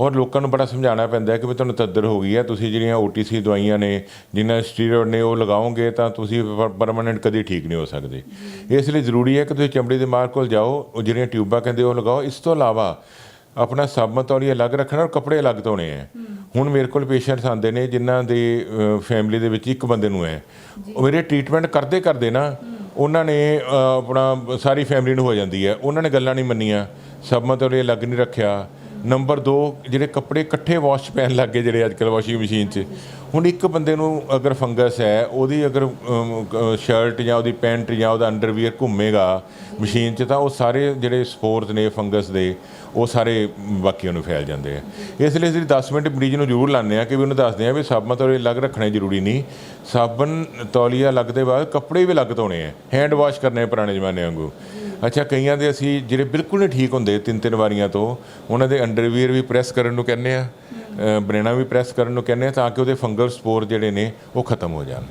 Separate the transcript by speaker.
Speaker 1: ਔਰ ਲੋਕਾਂ ਨੂੰ ਬੜਾ ਸਮਝਾਉਣਾ ਪੈਂਦਾ ਕਿ ਵੀ ਤੁਹਾਨੂੰ ਤੱਦਰ ਹੋ ਗਈ ਹੈ ਤੁਸੀਂ ਜਿਹੜੀਆਂ OTC ਦਵਾਈਆਂ ਨੇ ਜਿਨ੍ਹਾਂ ਸਟੀਰੋਇਡ ਨੇ ਉਹ ਲਗਾਓਗੇ ਤਾਂ ਤੁਸੀਂ ਪਰਮਾਨੈਂਟ ਕਦੀ ਠੀਕ ਨਹੀਂ ਹੋ ਸਕਦੇ। ਇਸ ਲਈ ਜ਼ਰੂਰੀ ਹੈ ਕਿ ਤੁਸੀਂ ਚਮੜੀ ਦੇ ਮਾਰ ਕੋਲ ਜਾਓ ਉਹ ਜਿਹੜੀਆਂ ਟਿਊਬਾਂ ਕਹਿੰਦੇ ਉਹ ਲਗਾਓ। ਇਸ ਤੋਂ ਇਲਾਵਾ ਆਪਣਾ ਸਾਬਣ ਤੌਲੀਆ ਅਲੱਗ ਰੱਖਣਾ ਔਰ ਕੱਪੜੇ ਅਲੱਗ ਧੋਣੇ ਹੈ। ਹੁਣ ਮੇਰੇ ਕੋਲ ਪੇਸ਼ੈਂਟਸ ਆਉਂਦੇ ਨੇ ਜਿਨ੍ਹਾਂ ਦੇ ਫੈਮਿਲੀ ਦੇ ਵਿੱਚ ਇੱਕ ਬੰਦੇ ਨੂੰ ਹੈ। ਉਹ ਮੇਰੇ ਟ੍ਰੀਟਮੈਂਟ ਕਰਦੇ ਕਰਦੇ ਨਾ ਉਹਨਾਂ ਨੇ ਆਪਣਾ ਸਾਰੀ ਫੈਮਿਲੀ ਨੂੰ ਹੋ ਜਾਂਦੀ ਹੈ। ਉਹਨਾਂ ਨੇ ਗੱਲਾਂ ਨਹੀਂ ਮੰਨੀਆਂ ਸਾਬਣ ਤੌਲੀਆ ਅਲੱਗ ਨਹੀਂ ਰੱਖਿਆ। ਨੰਬਰ 2 ਜਿਹੜੇ ਕੱਪੜੇ ਇਕੱਠੇ ਵਾਸ਼ ਪੈਣ ਲੱਗ ਗਏ ਜਿਹੜੇ ਅੱਜ ਕੱਲ੍ਹ ਵਾਸ਼ਿੰਗ ਮਸ਼ੀਨ 'ਚ। ਹੁਣ ਇੱਕ ਬੰਦੇ ਨੂੰ ਅਗਰ ਫੰਗਸ ਹੈ, ਉਹਦੀ ਅਗਰ ਸ਼ਰਟ ਜਾਂ ਉਹਦੀ ਪੈਂਟ ਜਾਂ ਉਹਦਾ ਅੰਡਰਵੀਅਰ ਘੁੰਮੇਗਾ ਮਸ਼ੀਨ 'ਚ, ਤਾਂ ਉਹ ਸਾਰੇ ਜਿਹੜੇ ਸਪੋਰਸ ਨੇ ਫੰਗਸ ਦੇ, ਉਹ ਸਾਰੇ ਬਾਕੀਆਂ ਨੂੰ ਫੈਲ ਜਾਂਦੇ ਆ। ਇਸ ਲਈ ਅਸੀਂ 10 ਮਿੰਟ ਮਰੀਜ਼ ਨੂੰ ਜ਼ਰੂਰ ਲਾਉਂਦੇ ਆ ਕਿ ਵੀ ਉਹਨੂੰ ਦੱਸਦੇ ਆ ਵੀ ਸਾਬਣ ਤੌਲੀਆ ਅਲੱਗ ਰੱਖਣਾ ਜ਼ਰੂਰੀ ਨਹੀਂ। ਸਾਬਣ ਤੌਲੀਆ ਲੱਗਦੇ ਬਾਅਦ ਕੱਪੜੇ ਵੀ ਅਲੱਗ ਧੋਣੇ ਆ। ਹੈਂਡ ਵਾਸ਼ ਕਰਨੇ ਪੁਰਾਣੇ ਜ਼ਮਾਨੇ ਵਾਂਗੂ। ਅੱਛਾ, ਕਈਆਂ ਦੇ ਅਸੀਂ ਜਿਹੜੇ ਬਿਲਕੁਲ ਨਹੀਂ ਠੀਕ ਹੁੰਦੇ ਤਿੰਨ ਤਿੰਨ ਵਾਰੀਆਂ ਤੋਂ, ਉਹਨਾਂ ਦੇ ਅੰਡਰਵੀਅਰ ਵੀ ਪ੍ਰੈਸ ਕਰਨ ਨੂੰ ਕਹਿੰਦੇ ਆ ਬਰੇਣਾ ਵੀ ਪ੍ਰੈਸ ਕਰਨ ਨੂੰ ਕਹਿੰਦੇ ਆ, ਤਾਂ ਕਿ ਉਹਦੇ ਫੰਗਲ ਸਪੋਰ ਜਿਹੜੇ ਨੇ, ਉਹ ਖਤਮ ਹੋ ਜਾਣ।